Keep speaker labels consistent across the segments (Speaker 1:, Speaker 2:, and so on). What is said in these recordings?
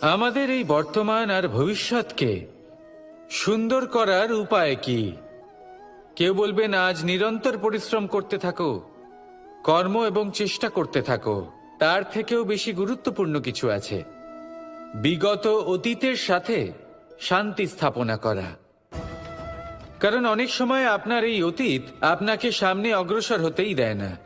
Speaker 1: আমাদের এই বর্তমান আর ভবিষ্যৎকে সুন্দর করার উপায় কি? কেউ বলবেন আজ নিরন্তর পরিশ্রম করতে থাকো, কর্ম এবং চেষ্টা করতে থাকো। তার থেকেও বেশি গুরুত্বপূর্ণ কিছু আছে। বিগত অতীতের সাথে শান্তি স্থাপনা করা। কারণ অনেক সময় আপনার এই অতীত আপনাকে সামনে অগ্রসর হতেই দেয় না।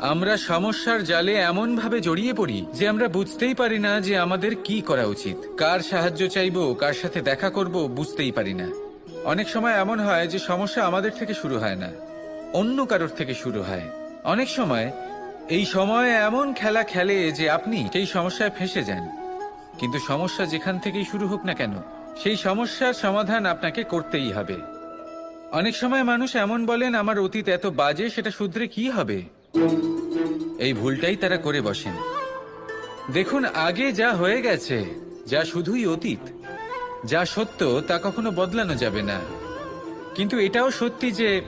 Speaker 1: আমরা সমস্যার জালে এমন ভাবে জড়িয়ে পড়ি যে আমরা বুঝতেই পারি না যে আমাদের কি করা উচিত। কার সাহায্য চাইব, কার সাথে দেখা করব বুঝতেই পারি না। অনেক সময় এমন হয় যে সমস্যা আমাদের থেকে শুরু হয় না, অন্য কারোর থেকে শুরু হয়। অনেক সময় এই সময় এমন খেলা খেলে যে আপনি সেই সমস্যায় ফেসে যান। কিন্তু সমস্যা যেখান থেকেই শুরু হোক না কেন, সেই সমস্যার সমাধান আপনাকে করতেই হবে। অনেক সময় মানুষ এমন বলেন, আমার অতীত এত বাজে, সেটা শুধরে কি হবে? এই ভুলটাই তারা করে বসেন। দেখুন, আগে যা হয়ে গেছে, যা শুধুই অতীত, যা সত্য, তা কখনো বদলানো যাবে না। কিন্তু এটাও সত্যি যে,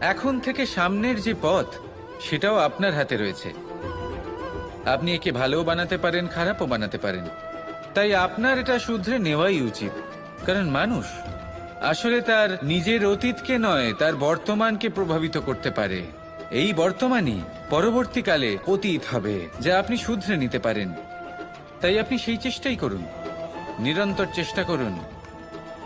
Speaker 1: এখন থেকে সামনের যে পথ, সেটাও আপনার হাতে রয়েছে। আপনি একে ভালোও বানাতে পারেন, খারাপও বানাতে পারেন। তাই আপনার এটা শুধরে নেওয়াই উচিত। কারণ মানুষ আসলে তার নিজের অতীতকে নয়, তার বর্তমানকে প্রভাবিত করতে পারে। এই বর্তমানই পরবর্তীকালে অতীত হবে, যা আপনি শুধরে নিতে পারেন। তাই আপনি সেই চেষ্টাই করুন। নিরন্তর চেষ্টা করুন।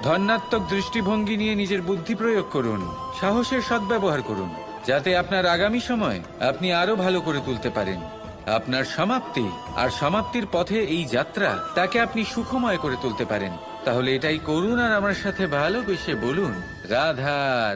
Speaker 1: ধন্যাত্মক দৃষ্টিভঙ্গি নিয়ে নিজের বুদ্ধি প্রয়োগ করুন। সাহসের সদ্ব্যবহার করুন। যাতে আপনার আগামী সময় আপনি আরও ভালো করে তুলতে পারেন। আপনার সমাপ্তি আর সমাপ্তির পথে এই যাত্রা, তাকে আপনি সুখময় করে তুলতে পারেন। তাহলে এটাই করুন আর আমার সাথে ভালোবেসে বলুন, রাধা